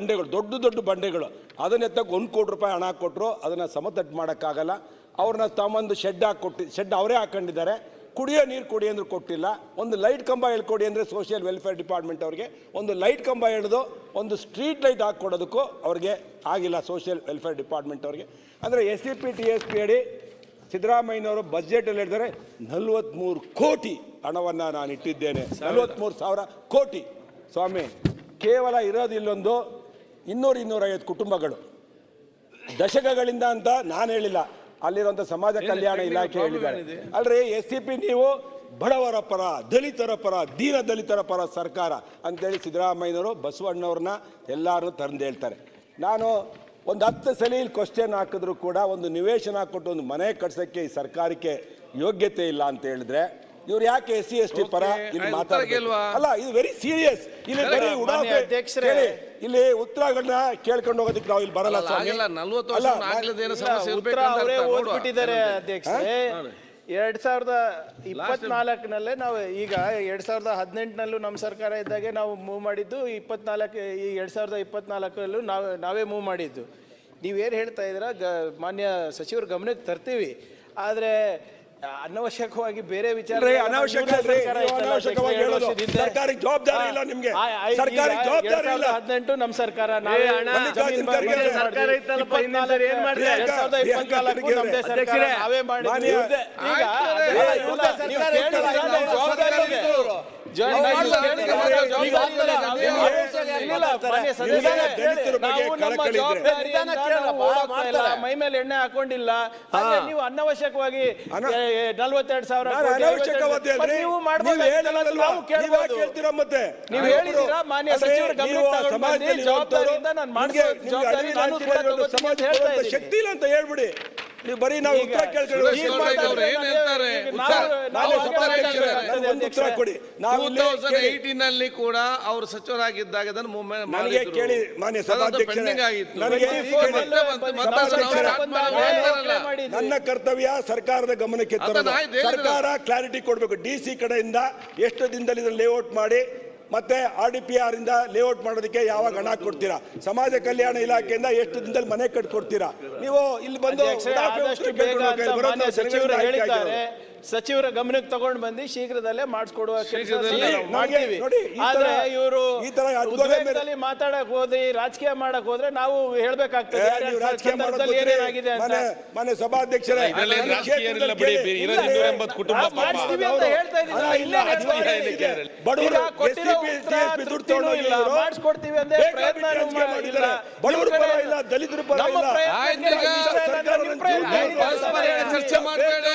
ಬಂಡೆಗಳು ದೊಡ್ಡ ದೊಡ್ಡ ಬಂಡೆಗಳು. ಅದನ್ನ ಎತ್ತಕ್ಕೆ ಒಂದು ಕೋಟಿ ರೂಪಾಯಿ ಹಣ ಕೊಟ್ಟರು ಅದನ್ನು ಸಮತಟ್ಟು ಮಾಡೋಕ್ಕಾಗಲ್ಲ. ಅವ್ರನ್ನ ತಮ್ಮೊಂದು ಶೆಡ್ ಹಾಕಿ ಶೆಡ್ ಅವರೇ ಹಾಕೊಂಡಿದ್ದಾರೆ. ಕುಡಿಯೋ ನೀರು ಕೊಡಿ ಅಂದ್ರೆ ಕೊಟ್ಟಿಲ್ಲ. ಒಂದು ಲೈಟ್ ಕಂಬ ಹೇಳ್ಕೊಡಿ ಅಂದರೆ ಸೋಷಿಯಲ್ ವೆಲ್ಫೇರ್ ಡಿಪಾರ್ಟ್ಮೆಂಟ್ ಅವ್ರಿಗೆ ಒಂದು ಲೈಟ್ ಕಂಬ ಹಿಡಿದು ಒಂದು ಸ್ಟ್ರೀಟ್ ಲೈಟ್ ಹಾಕ್ಕೊಡೋದಕ್ಕೂ ಅವ್ರಿಗೆ ಆಗಿಲ್ಲ ಸೋಷಿಯಲ್ ವೆಲ್ಫೇರ್ ಡಿಪಾರ್ಟ್ಮೆಂಟ್ ಅವ್ರಿಗೆ. ಅಂದರೆ S C P T S P ಅಡಿ ಸಿದ್ದರಾಮಯ್ಯನವರು ಬಜೆಟಲ್ಲಿ ಹೇಳಿದರೆ ನಲವತ್ತ್ಮೂರು ಕೋಟಿ ಹಣವನ್ನು ನಾನು ಇಟ್ಟಿದ್ದೇನೆ ನಲವತ್ತ್ಮೂರು ಸಾವಿರ ಕೋಟಿ. ಸ್ವಾಮಿ ಕೇವಲ ಇರೋದು ಇಲ್ಲೊಂದು ಇನ್ನೂರು ಇನ್ನೂರೈವತ್ತು ಕುಟುಂಬಗಳು. ದಶಕಗಳಿಂದ ಅಂತ ನಾನು ಹೇಳಿಲ್ಲ. ಅಲ್ಲಿರುವಂಥ ಸಮಾಜ ಕಲ್ಯಾಣ ಇಲಾಖೆ ಹೇಳಿದ್ದಾರೆ. ಅಲ್ರಿ ಎಸ್ ಸಿ ಪಿ ನೀವು ಬಡವರ ಪರ ದಲಿತರ ಪರ ದೀನ ದಲಿತರ ಪರ ಸರ್ಕಾರ ಅಂತೇಳಿ ಸಿದ್ದರಾಮಯ್ಯನವರು ಬಸವಣ್ಣವ್ರನ್ನ ಎಲ್ಲರೂ ತಂದು ಹೇಳ್ತಾರೆ. ನಾನು ಒಂದು ಹತ್ತು ಸಲ ಇಲ್ಲಿ ಕ್ವಶನ್ ಹಾಕಿದ್ರು ಕೂಡ ಒಂದು ನಿವೇಶನ ಕೊಟ್ಟು ಒಂದು ಮನೆ ಕಟ್ಸೋಕ್ಕೆ ಈ ಸರ್ಕಾರಕ್ಕೆ ಯೋಗ್ಯತೆ ಇಲ್ಲ ಅಂತ ಹೇಳಿದ್ರೆ ಇವ್ರು ಯಾಕೆ ಎಸ್ ಸಿ ಎಸ್ ಟಿ ಪರ ಇಲ್ಲಿ ಮಾತಾಡ್ಬೇಕು? ಅಲ್ಲ ಇದು ವೆರಿ ಸೀರಿಯಸ್ ಇಲ್ಲಿ ಬರೀ ಉಡಾಫೆ ಅಧ್ಯಕ್ಷರೇ. ಇಲ್ಲಿ ಉತ್ತರಗಳನ್ನ ಕೇಳ್ಕೊಂಡು ಹೋಗೋದಕ್ಕೆ ನಾವು ಇಲ್ಲಿ ಬರಲ್ಲ ಅಲ್ಲ, ಆಗಿಲ್ಲ, 40 ವರ್ಷ ಸಮಸ್ಯೆ ಉತ್ತರ ಅವರೇ. ಓದ್ಬಿಟ್ಟಿದ್ದಾರೆ ಅಧ್ಯಕ್ಷರೇ. ಎರಡ್ ಸಾವಿರದ ಇಪ್ಪತ್ನಾಲ್ಕನಲ್ಲೇ ನಾವು ಈಗ ಎರಡ್ ಸಾವಿರದ ಹದಿನೆಂಟನಲ್ಲೂ ನಮ್ಮ ಸರ್ಕಾರ ಇದ್ದಾಗೆ ನಾವು ಮೂವ್ ಮಾಡಿದ್ದು ಇಪ್ಪತ್ನಾಲ್ಕು ಈ ಎರಡ್ ಸಾವಿರದ ಇಪ್ಪತ್ನಾಲ್ಕರಲ್ಲೂ ನಾವು ನಾವೇ ಮೂವ್ ಮಾಡಿದ್ದು. ನೀವೇನು ಹೇಳ್ತಾ ಇದ್ದೀರಾ? ಗ ಮಾನ್ಯ ಸಚಿವರು ಗಮನಕ್ಕೆ ತರ್ತೀವಿ. ಆದರೆ ಅನವಶ್ಯಕವಾಗಿ ಬೇರೆ ವಿಚಾರ ಸರ್ಕಾರಿ ಜವಾಬ್ದಾರಿ ಇಲ್ಲ ನಿಮ್ಗೆ. ಸರ್ಕಾರಿ ಜವಾಬ್ದಾರಿ ಇಲ್ಲ. ಹದಿನೆಂಟು ನಮ್ಮ ಸರ್ಕಾರ ನಾವೇ ಹಣ. ಸರ್ಕಾರ ನಾವೇ ಮಾಡಿದ್ವಿ. ಈಗ ಮೈ ಮೇಲೆ ಎಣ್ಣೆ ಹಾಕೊಂಡಿಲ್ಲ. ನೀವು ಅನವಶ್ಯಕವಾಗಿ ನಲ್ವತ್ತೆರಡು ಸಾವಿರ. ನೀವು ಮತ್ತೆ? ನೀವು ಮಾನ್ಯ ಸಚಿವರ ಜವಾಬ್ದಾರಿಯಿಂದ ನಾನು ಜವಾಬ್ದಾರಿ ನಾನು ಹೇಳ್ತಾ ಇದ್ದೀನಿ. ಶಕ್ತಿ ಇಲ್ಲ ಅಂತ ಹೇಳ್ಬಿಡಿ. ನೀವು ಬರೀ ನಾವು ಈಗ ಉತ್ತರ ಕೇಳ್ಕೊಂಡು ಕೊಡಿ. ನಾವು ಅಲ್ಲಿ ಕೂಡ ಅವರು ಸಚಿವರಾಗಿದ್ದಾಗ ಅದನ್ನು ನನಗೆ ಕೇಳಿ ಮಾನ್ಯ ಸಭಾಧ್ಯಕ್ಷರೇ, pending ಆಗಿತ್ತು. ನನಗೆ ಈಗ ಬಂತು, ಮತ್ತೆ ನಾವು start ಮಾಡ್ತಾರಲ್ಲ. ನನ್ನ ಕರ್ತವ್ಯ ಸರ್ಕಾರದ ಗಮನಕ್ಕೆ ತರೋದು. ಸರ್ಕಾರ ಕ್ಲಾರಿಟಿ ಕೊಡಬೇಕು. ಡಿ ಸಿ ಕಡೆಯಿಂದ ಎಷ್ಟು ದಿನದಲ್ಲಿ ಇದನ್ನು ಲೇಔಟ್ ಮಾಡಿ ಮತ್ತೆ ಆರ್ ಡಿ ಪಿ ಆರ್ ಇಂದ ಲೇಔಟ್ ಮಾಡೋದಕ್ಕೆ ಯಾವಾಗ ಹಣ ಕೊಡ್ತೀರಾ? ಸಮಾಜ ಕಲ್ಯಾಣ ಇಲಾಖೆಯಿಂದ ಎಷ್ಟು ದಿನದಲ್ಲಿ ಮನೆ ಕಟ್ಕೊಡ್ತೀರಾ? ನೀವು ಇಲ್ಲಿ ಬಂದು ಸಚಿವರು ಗಮನಕ್ಕೆ ತಗೊಂಡು ಬಂದು ಶೀಘ್ರದಲ್ಲೇ ಮಾಡಿಸ್ಕೊಡುವ ಮಾಡ್ತೀವಿ. ನೋಡಿ, ಆದ್ರೆ ಇವರು ಉದ್ವೇಗದಲ್ಲಿ ಮಾತಾಡಕ್ ಹೋದ್ರೆ ರಾಜಕೀಯ ಮಾಡಕ್ ಹೋದ್ರೆ ನಾವು ಹೇಳ್ಬೇಕಾಗ್ತದೆ. ಸಂದರ್ಭದಲ್ಲಿ ಏನೇನಾಗಿದೆ ಅಂತ. ಮನೆ ಸಭಾಧ್ಯಕ್ಷರೇ ಇದ್ರಲ್ಲಿ ಏನ್ ನನ್ನ ರಾಜಕೀಯ ಇರಲಿಲ್ಲ ಕ್ಷೇತ್ರದಲ್ಲಿ ಬಿಡಿ, ಕೇಳಿ. ಇರೋದು ಇಲ್ಲ, 280 ಕುಟುಂಬ ನಾವು ಪಾಪ. ಮಾಡಿಸ್ತೀವಿ ಅಂತ ಹೇಳ್ತಾ ಕೊಟ್ಟಿರೋ ಉತ್ತರ ಇಲ್ಲ ಮಾಡಿಸ್ಕೊಡ್ತೀವಿ ಅಂದ್ರೆ ಪ್ರಯತ್ನ. ಬಡವರ ಪರ ಇಲ್ಲ, ದಲಿತರ ಪರ ಇಲ್ಲ. ಚರ್ಚೆ ಮಾಡ್ಬೇಡಿ.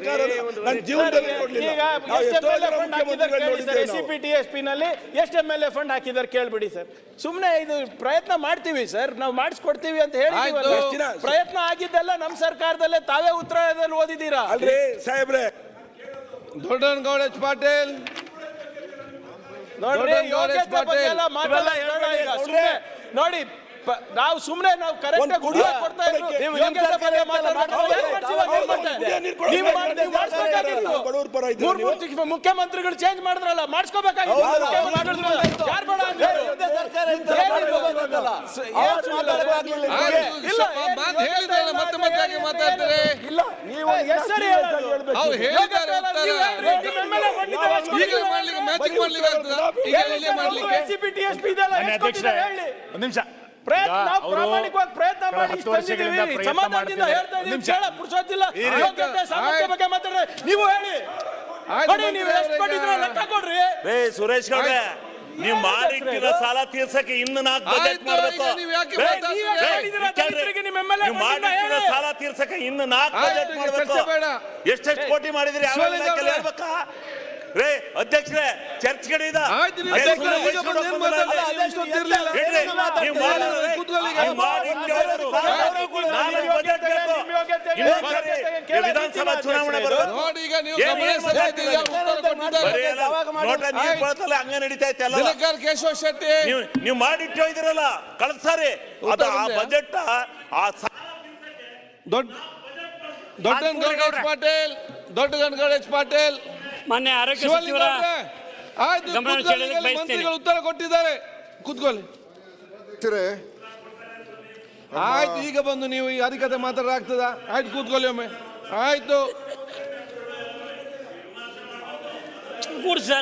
ಸರ್ಕಾರ ನನ್ನ ಜೀವನದಲ್ಲಿ ನೋಡ್ಲಿಲ್ಲ ನಾವು ಎಷ್ಟೋ ಜನ ಮುಖ್ಯಮಂತ್ರಿಗಳು ನೋಡಿದ್ದೇವೆ ನಾವು. ಟಿ ಎಸ್ ಪಿ ನಲ್ಲಿ ಎಷ್ಟು ಎಂ ಎಲ್ ಎ ಫಂಡ್ ಹಾಕಿದ್ದಾರೆ ಕೇಳ್ಬಿಡಿ ಸರ್ ಸುಮ್ಮನೆ ಇದು ಪ್ರಯತ್ನ ಮಾಡ್ತೀವಿ ಸರ್ ನಾವು ಮಾಡಿಸ್ಕೊಡ್ತೀವಿ ಅಂತ ಆಯ್ತು. ದಿನ? ಪ್ರಯತ್ನ ಆಗಿದ್ದೆಲ್ಲ ನಮ್ಮ ಸರ್ಕಾರದಲ್ಲೇ ತಾವೇ ಉತ್ತರದಲ್ಲಿ ಓದಿದ್ದೀರಾ ಅಲ್ರಿ ಸಾಹೇಬ್ರೆ ದೊಡ್ಡನಗೌಡ ಎಚ್ ಪಾಟೀಲ್ ನೋಡ್ರಿ ದೊಡ್ಡನ್ ಗೌಡ ಯೋಗ್ಯತೆ. ಬಗ್ಗೆ ಎಲ್ಲ ಈಗ, ಸುಮ್ನೆ. ನೋಡಿ ನಾವು ಸುಮ್ಮನೆ ನಾವು ಕರೆಕ್ಟ್ ಆಗಿ ಕುಡಿಯೋ ಕೊಡ್ತಾ ಇದ್ದೀವಿ. ಮುಖ್ಯಮಂತ್ರಿಗಳು ಚೇಂಜ್ ಮಾಡಿದ್ರಲ್ಲ ಮಾಡಿಸ್ಕೋಬೇಕಾಗಿತ್ತು. ಯಾರ್ ಬೇಡ ಇಲ್ಲ, ಹೇಳಿದ್ರಲ್ಲ, ಮತ್ತೆ ಮತ್ತೆ ಯಾಕೆ ಹೇಳಿ ಮಾತಾಡ್ತಾರೆ? ಇಲ್ಲ ನೀವು? ಅವ್ರು ಹೇಳಿದ್ದಾರೆ? ಮಾಡ್ಲಿಕ್ಕೆ ಮ್ಯಾಚಿಂಗ್ ಮಾಡ್ಲಿಕ್ಕೆ ಆಗ್ತದಾ? ಮಾಡ್ಲಿಕ್ಕೆ. ಒಂದ್ ನಿಮಿಷ. ಪ್ರಯತ್ನ ಪ್ರಾಮಾಣಿಕವಾಗಿ ಪ್ರಯತ್ನ ಮಾಡಿ ತಂದಿದ್ದೀವಿ. ಸಮಾಧಾನದಿಂದ ಹೇಳ್ತಾ ಇದೀವಿ. ನಿಮಿಷ. ಕೇಳ ಪುರುಷೋತ್ತಿಲ್ಲ ಈ ರೀತಿ- ಯೋಗ್ಯತೆ ಸಾಮರ್ಥ್ಯ ಬಗ್ಗೆ ಮಾತಾಡ್ರೆ. ನೀವು ಹೇಳಿ. ಕೊಡಿ ನೀವು ಎಷ್ಟು ಕೊಟ್ಟಿದ್ರೆ ಲೆಕ್ಕ ಕೊಡ್ರಿ. ಏ ಸುರೇಶ್ ಗೌಡ್ರೆ ನೀವು ಮಾಡಿಟ್ಟಿರ ಸಾಲ ತೀರ್ಸಕ್ಕೆ ಇನ್ನು ನಾಲ್ಕು ಬಜೆಟ್ ಮಾಡಬೇಕು. ನೀವು ಮಾಡಿಟ್ಟಿರೋ ಹೇಳಿ. ಸಾಲ ತೀರ್ಸಕ್ಕೆ ಇನ್ನು ನಾಲ್ಕು ಬಜೆಟ್ ಮಾಡಬೇಕು. ಎಷ್ಟೆಷ್ಟು ಕೋಟಿ ಮಾಡಿದ್ರಿ? ಯಾವ ಹೇಳ್ಬೇಕಾ? ರೇ ಅಧ್ಯಕ್ಷರೇ ಇದ. ಸಾರಿ ಯೋಗ್ಯತೆ ಕೇಳೋ ವಿಧಾನಸಭಾ ಚುನಾವಣೆ ಹಂಗ ನಡೀತಾ ದಿನಕರ್ ಕೇಶವ ಶೆಟ್ಟಿ. ನೀವು ನೀವು ಮಾಡಿಟ್ಟು ಇದಿರಲ್ಲ? ಕಳೆದ ಸಾರಿ. ಅದು ಆ. ಬಜೆಟ್ ಆ ದೊಡ್ಡ ದೊಡ್ಡ ಎಚ್ ಪಾಟೀಲ್ ದೊಡ್ಡಗನಗೌಡ ಎಚ್ ಪಾಟೀಲ್. ಮಾನ್ಯ ಆರೋಗ್ಯ ಸಚಿವರ ಅವ್ರೆ, ಗಮನ ಸೆಳೆಯಲಿಕ್ಕೆ ಬಯಸ್ತೇನೆ. ಮಂತ್ರಿಗಳು ಉತ್ತರ ಕೊಟ್ಟಿದ್ದಾರೆ. ಕೂತ್ಕೊಳ್ಳಿ. ಆಯ್ತು ಈಗ ಬಂದು ನೀವು ಈ ಅಧಿಕತೆ ಮಾತಾಡೋದಾಗ್ತದ ಆಯ್ತು ಕೂತ್ಕೊಳ್ಳಿ ಒಮ್ಮೆ. ಆಯ್ತು. ಕೂಡಿ ಸರ್.